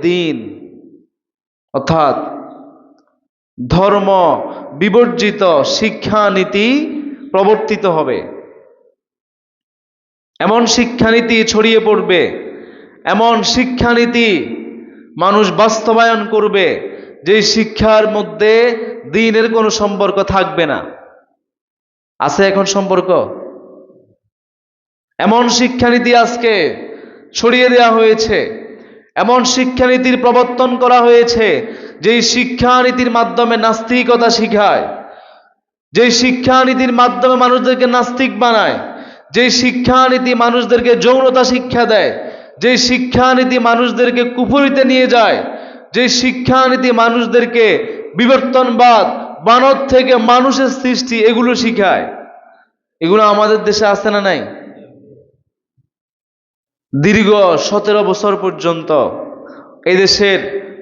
দিন অর্থাৎ ধর্ম বিবর্জিত শিক্ষানীতি প্রবর্তিত হবে। এমন শিক্ষানীতি ছড়িয়ে পড়বে, এমন শিক্ষানীতি মানুষ বাস্তবায়ন করবে, যে শিক্ষার মধ্যে দিনের কোনো সম্পর্ক থাকবে না। আছে এখন সম্পর্ক? এমন শিক্ষানীতি আজকে ছড়িয়ে দেওয়া হয়েছে। এমন শিক্ষানীতির প্রবর্তন করা হয়েছে, যেই শিক্ষানীতির মাধ্যমে নাস্তিকতা শিখায়, যেই শিক্ষানীতির মাধ্যমে মানুষদেরকে নাস্তিক বানায়, যেই শিক্ষানীতি মানুষদেরকে যৌনতা শিক্ষা দেয়, যেই শিক্ষানীতি মানুষদেরকে কুফুরিতে নিয়ে যায় যে শিক্ষানীতি মানুষদেরকে বিবর্তনবাদ, বানর থেকে মানুষের সৃষ্টি, এগুলো শিখায়। এগুলো আমাদের দেশে আসে না নাই? দীর্ঘ সতেরো বছর পর্যন্ত এদেশের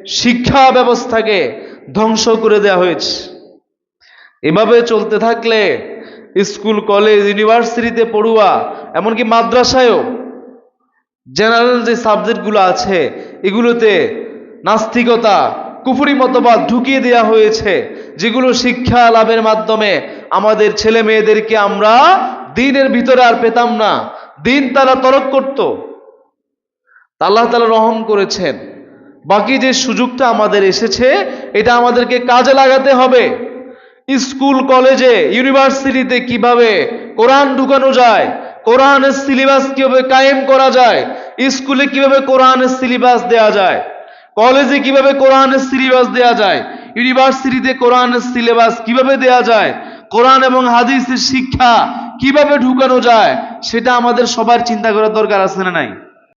শিক্ষা ব্যবস্থাকে ধ্বংস করে দেওয়া হয়েছে। এভাবে চলতে থাকলে স্কুল, কলেজ, ইউনিভার্সিটিতে পড়ুয়া, এমনকি মাদ্রাসায়ও জেনারেল যে সাবজেক্টগুলো আছে, এগুলোতে নাস্তিকতা, কুফুরি মতবাদ ঢুকিয়ে দেওয়া হয়েছে, যেগুলো শিক্ষা লাভের মাধ্যমে আমাদের ছেলে মেয়েদেরকে আমরা দিনের ভিতরে আর পেতাম না। দিন তারা তরক করত। আল্লাহ তালা রহম করেছেন। বাকি যে সুযোগটা আমাদের এসেছে, এটা আমাদেরকে কাজে লাগাতে হবে। স্কুল, কলেজে, ইউনিভার্সিটিতে কীভাবে কোরআন ঢুকানো যায়, কোরআনের সিলেবাস কীভাবে কায়েম করা যায়, স্কুলে কীভাবে কোরআনের সিলেবাস দেয়া যায়, কলেজে কীভাবে কোরআনের সিলেবাস দেয়া যায়, ইউনিভার্সিটিতে কোরআনের সিলেবাস কীভাবে দেয়া যায়, কোরআন এবং হাদিসের শিক্ষা কীভাবে ঢুকানো যায়, সেটা আমাদের সবার চিন্তা করার দরকার আছে না নাই?